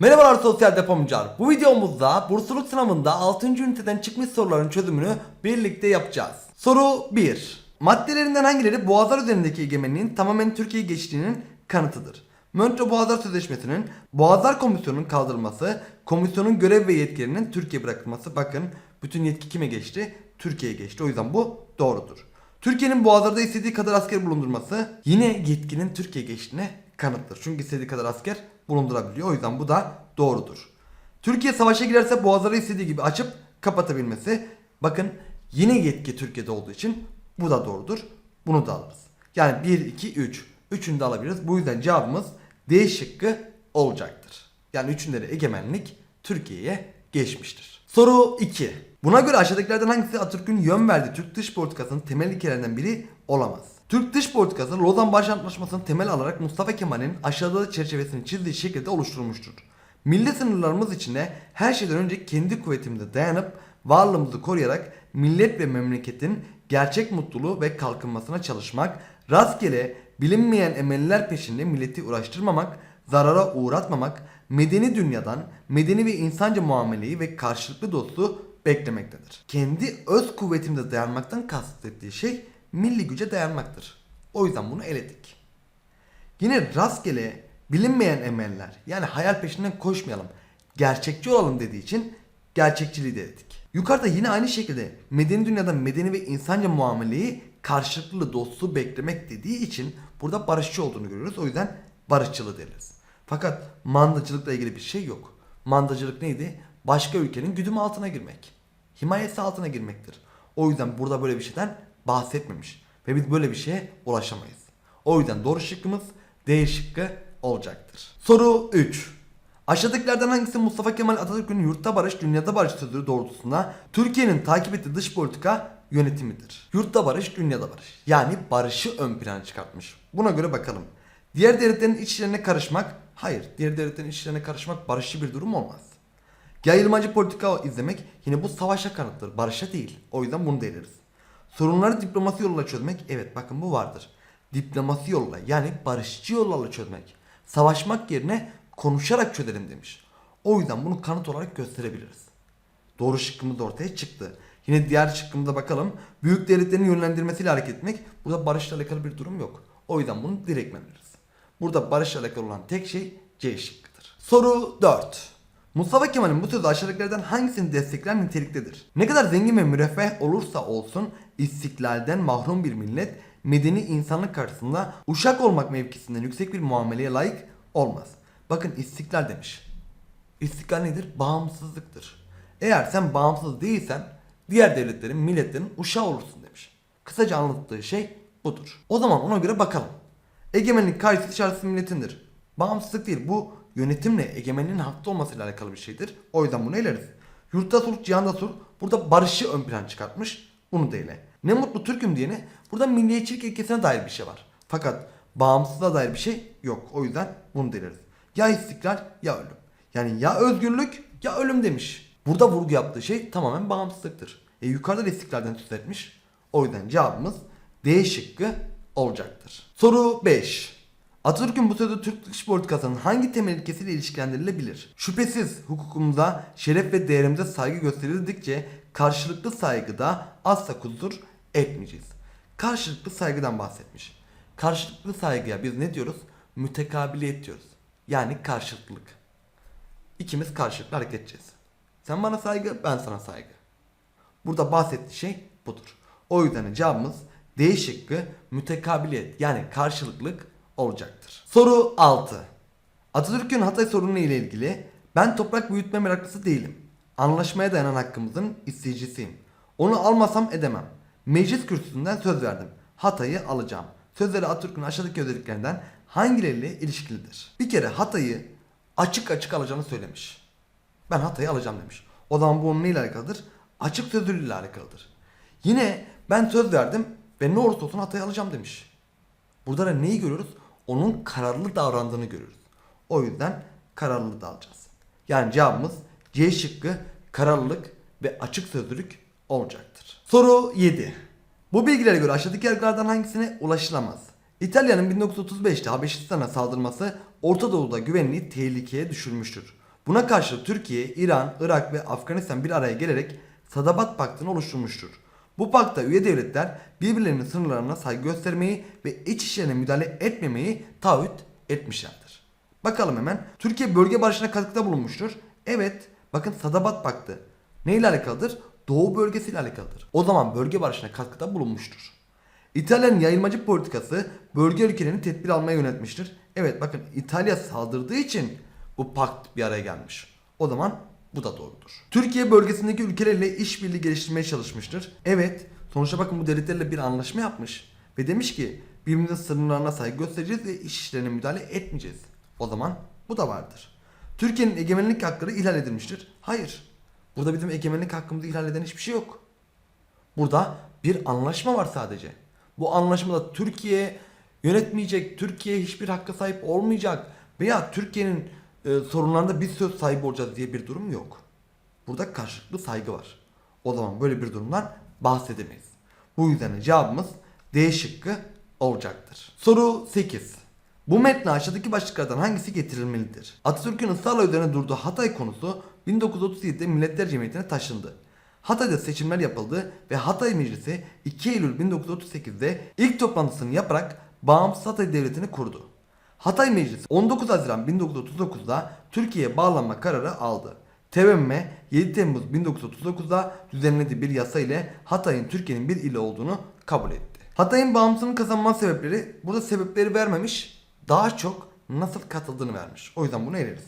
Merhabalar sosyal depomcular. Bu videomuzda bursluluk sınavında 6. üniteden çıkmış soruların çözümünü birlikte yapacağız. Soru 1. Maddelerinden hangileri Boğazlar üzerindeki egemenliğin tamamen Türkiye'ye geçtiğinin kanıtıdır? Montreux Boğazlar Sözleşmesi'nin Boğazlar Komisyonu'nun kaldırılması, komisyonun görev ve yetkilerinin Türkiye'ye bırakılması. Bakın bütün yetki kime geçti? Türkiye'ye geçti. O yüzden bu doğrudur. Türkiye'nin boğazlarda istediği kadar asker bulundurması yine yetkinin Türkiye'ye geçtiğine kanıttır. Çünkü istediği kadar asker bulundurabiliyor. O yüzden bu da doğrudur. Türkiye savaşa girerse boğazları istediği gibi açıp kapatabilmesi. Bakın yine yetki Türkiye'de olduğu için bu da doğrudur. Bunu da alırız. Yani 1, 2, 3. Üçünü de alabiliriz. Bu yüzden cevabımız D şıkkı olacaktır. Yani üçünde de egemenlik Türkiye'ye geçmiştir. Soru 2. Buna göre aşağıdakilerden hangisi Atatürk'ün yön verdiği Türk dış politikasının temel ilkelerinden biri olamaz? Türk dış politikası Lozan Barış Antlaşması'nı temel alarak Mustafa Kemal'in aşağıda çerçevesini çizdiği şekilde oluşturulmuştur. Milli sınırlarımız içinde her şeyden önce kendi kuvvetimize dayanıp varlığımızı koruyarak millet ve memleketin gerçek mutluluğu ve kalkınmasına çalışmak, rastgele bilinmeyen emeller peşinde milleti uğraştırmamak, zarara uğratmamak, medeni dünyadan medeni ve insanca muameleyi ve karşılıklı dostluğu beklemektedir. Kendi öz kuvvetimize dayanmaktan kastettiği şey milli güce dayanmaktır. O yüzden bunu eledik. Yine rastgele bilinmeyen emeller yani hayal peşinden koşmayalım. Gerçekçi olalım dediği için gerçekçiliği de dedik. Yukarıda yine aynı şekilde medeni dünyada medeni ve insanca muameleyi karşılıklı dostluğu beklemek dediği için burada barışçı olduğunu görüyoruz. O yüzden barışçılı deriz. Fakat mandacılıkla ilgili bir şey yok. Mandacılık neydi? Başka ülkenin güdümü altına girmek. Himayesi altına girmektir. O yüzden burada böyle bir şeyden bahsetmemiş. Ve biz böyle bir şeye ulaşamayız. O yüzden doğru şıkkımız D şıkkı olacaktır. Soru 3. Aşağıdakilerden hangisi Mustafa Kemal Atatürk'ün yurtta barış, dünyada barış sözü doğrultusunda Türkiye'nin takip ettiği dış politika yönetimidir? Yurtta barış, dünyada barış. Yani barışı ön plana çıkartmış. Buna göre bakalım. Diğer devletlerin iç işlerine karışmak, hayır. Diğer devletlerin iç işlerine karışmak barışçı bir durum olmaz. Yayılmacı politika izlemek yine bu savaşa kanıttır. Barışa değil. O yüzden bunu deliriz. Sorunları diplomasi yoluyla çözmek. Evet bakın bu vardır. Diplomasi yoluyla yani barışçı yollarla çözmek. Savaşmak yerine konuşarak çözelim demiş. O yüzden bunu kanıt olarak gösterebiliriz. Doğru şıkkımız ortaya çıktı. Yine diğer şıkkımıza bakalım. Büyük devletlerin yönlendirmesiyle hareket etmek. Burada barışla alakalı bir durum yok. O yüzden bunu direkt veririz. Burada barışla alakalı olan tek şey C şıkkıdır. Soru 4. Mustafa Kemal'in bu sözü aşağıdakilerden hangisini destekler niteliktedir? Ne kadar zengin ve müreffeh olursa olsun istiklalden mahrum bir millet medeni insanlık karşısında uşak olmak mevkisinden yüksek bir muameleye layık olmaz. Bakın istiklal demiş. İstiklal nedir? Bağımsızlıktır. Eğer sen bağımsız değilsen diğer devletlerin, milletlerin uşağı olursun demiş. Kısaca anlattığı şey budur. O zaman ona göre bakalım. Egemenlik karşıtı şartsız milletindir. Bağımsızlık değil bu yönetimle egemenliğin haklı olmasıyla alakalı bir şeydir. O yüzden bunu eleriz. Yurtta sulh, cihanda sulh burada barışı ön plan çıkartmış. Bunu da ele. Ne mutlu Türk'üm diyene burada milliyetçilik ilkesine dair bir şey var. Fakat bağımsızlığa dair bir şey yok. O yüzden bunu deliriz. Ya istiklal ya ölüm. Yani ya özgürlük ya ölüm demiş. Burada vurgu yaptığı şey tamamen bağımsızlıktır. E yukarıda da istiklalden söz etmiş. O yüzden cevabımız D şıkkı olacaktır. Soru 5. Atatürk'ün bu sözü Türk dış politikasının hangi temel ilkesiyle ilişkilendirilebilir? Şüphesiz hukukumuza, şeref ve değerimize saygı gösterildikçe karşılıklı saygıda asla kusur etmeyeceğiz. Karşılıklı saygıdan bahsetmiş. Karşılıklı saygıya biz ne diyoruz? Mütekabiliyet diyoruz. Yani karşılıklılık. İkimiz karşılıklı hareket edeceğiz. Sen bana saygı, ben sana saygı. Burada bahsettiği şey budur. O yüzden cevabımız D şıkkı mütekabiliyet yani karşılıklık olacaktır. Soru 6. Atatürk'ün Hatay sorunu ile ilgili ben toprak büyütme meraklısı değilim. Anlaşmaya dayanan hakkımızın isteyicisiyim. Onu almasam edemem. Meclis kürsüsünden söz verdim. Hatay'ı alacağım. Sözleri Atatürk'ün aşağıdaki özelliklerinden hangileriyle ilişkilidir? Bir kere Hatay'ı açık açık alacağını söylemiş. Ben Hatay'ı alacağım demiş. O zaman bu onun neyle alakalıdır? Açık sözlülüğüyle alakalıdır. Yine ben söz verdim ve ne olursa olsun Hatay'ı alacağım demiş. Burada da neyi görüyoruz? Onun kararlı davrandığını görüyoruz. O yüzden kararlılığı da alacağız. Yani cevabımız C şıkkı kararlılık ve açık sözlülük olacaktır. Soru 7. Bu bilgilere göre aşağıdaki yargılardan hangisine ulaşılamaz? İtalya'nın 1935'te Habeşistan'a saldırması Orta Doğu'da güvenliği tehlikeye düşürmüştür. Buna karşılık Türkiye, İran, Irak ve Afganistan bir araya gelerek Sadabat Paktı'nı oluşturmuştur. Bu pakta üye devletler birbirlerinin sınırlarına saygı göstermeyi ve iç işlerine müdahale etmemeyi taahhüt etmişlerdir. Bakalım hemen. Türkiye bölge barışına katkıda bulunmuştur. Evet. Bakın Sadabat Paktı. Neyle alakalıdır? Doğu bölgesiyle alakalıdır. O zaman bölge barışına katkıda bulunmuştur. İtalya'nın yayılmacı politikası bölge ülkelerini tedbir almaya yönetmiştir. Evet bakın İtalya saldırdığı için bu pakt bir araya gelmiş. O zaman bu da doğrudur. Türkiye bölgesindeki ülkelerle işbirliği geliştirmeye çalışmıştır. Evet sonuçta bakın bu devletlerle bir anlaşma yapmış. Ve demiş ki birbirimizin sınırlarına saygı göstereceğiz ve iş işlerine müdahale etmeyeceğiz. O zaman bu da vardır. Türkiye'nin egemenlik hakları ihlal edilmiştir. Hayır. Burada bizim egemenlik hakkımızı ihlal eden hiçbir şey yok. Burada bir anlaşma var sadece. Bu anlaşmada Türkiye yönetmeyecek, Türkiye hiçbir hakka sahip olmayacak veya Türkiye'nin e, sorunlarında biz söz sahibi olacağız diye bir durum yok. Burada karşılıklı saygı var. O zaman böyle bir durumdan bahsedemeyiz. Bu yüzden cevabımız D şıkkı olacaktır. Soru 8. Bu metne aşağıdaki başlıklardan hangisi getirilmelidir? Atatürk'ün ısrarla üzerine durduğu Hatay konusu 1937'de Milletler Cemiyeti'ne taşındı. Hatay'da seçimler yapıldı ve Hatay Meclisi 2 Eylül 1938'de ilk toplantısını yaparak bağımsız Hatay Devleti'ni kurdu. Hatay Meclisi 19 Haziran 1939'da Türkiye'ye bağlanma kararı aldı. TBMM 7 Temmuz 1939'da düzenlediği bir yasa ile Hatay'ın Türkiye'nin bir ili olduğunu kabul etti. Hatay'ın bağımsızlığını kazanma sebepleri burada sebepleri vermemiş daha çok nasıl katıldığını vermiş. O yüzden bunu eleriz.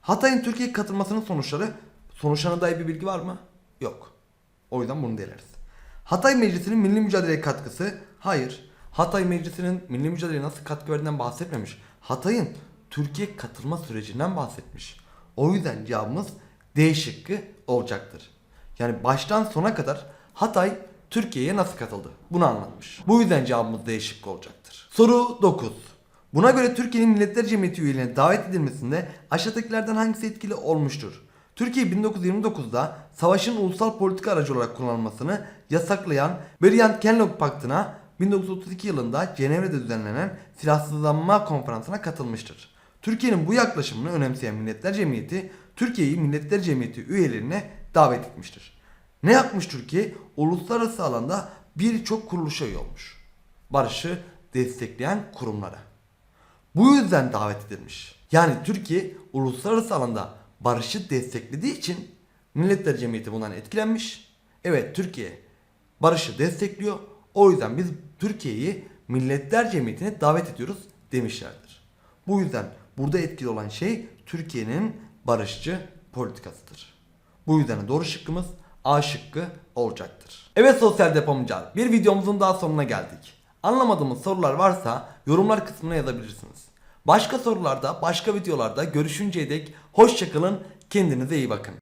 Hatay'ın Türkiye'ye katılmasının sonuçları sonuçlarına dair bir bilgi var mı? Yok. O yüzden bunu da eleriz. Hatay Meclisi'nin milli mücadeleye katkısı? Hayır. Hatay Meclisi'nin milli mücadeleye nasıl katkı verdiğinden bahsetmemiş. Hatay'ın Türkiye katılma sürecinden bahsetmiş. O yüzden cevabımız D şıkkı olacaktır. Yani baştan sona kadar Hatay Türkiye'ye nasıl katıldı? Bunu anlatmış. Bu yüzden cevabımız D şıkkı olacaktır. Soru 9. Buna göre Türkiye'nin Milletler Cemiyeti üyeliğine davet edilmesinde aşağıdakilerden hangisi etkili olmuştur? Türkiye 1929'da savaşın ulusal politika aracı olarak kullanılmasını yasaklayan Briand-Kellogg Paktı'na 1932 yılında Cenevre'de düzenlenen silahsızlanma konferansına katılmıştır. Türkiye'nin bu yaklaşımını önemseyen Milletler Cemiyeti, Türkiye'yi Milletler Cemiyeti üyelerine davet etmiştir. Ne yapmış Türkiye? Uluslararası alanda birçok kuruluşa üye olmuş. Barışı destekleyen kurumlara. Bu yüzden davet edilmiş. Yani Türkiye uluslararası alanda barışı desteklediği için Milletler Cemiyeti bundan etkilenmiş. Evet Türkiye barışı destekliyor. O yüzden biz Türkiye'yi Milletler Cemiyeti'ne davet ediyoruz demişlerdir. Bu yüzden burada etkili olan şey Türkiye'nin barışçı politikasıdır. Bu yüzden de doğru şıkkımız A şıkkı olacaktır. Evet sosyal depomcular bir videomuzun daha sonuna geldik. Anlamadığımız sorular varsa yorumlar kısmına yazabilirsiniz. Başka sorularda başka videolarda görüşünceye dek hoşçakalın kendinize iyi bakın.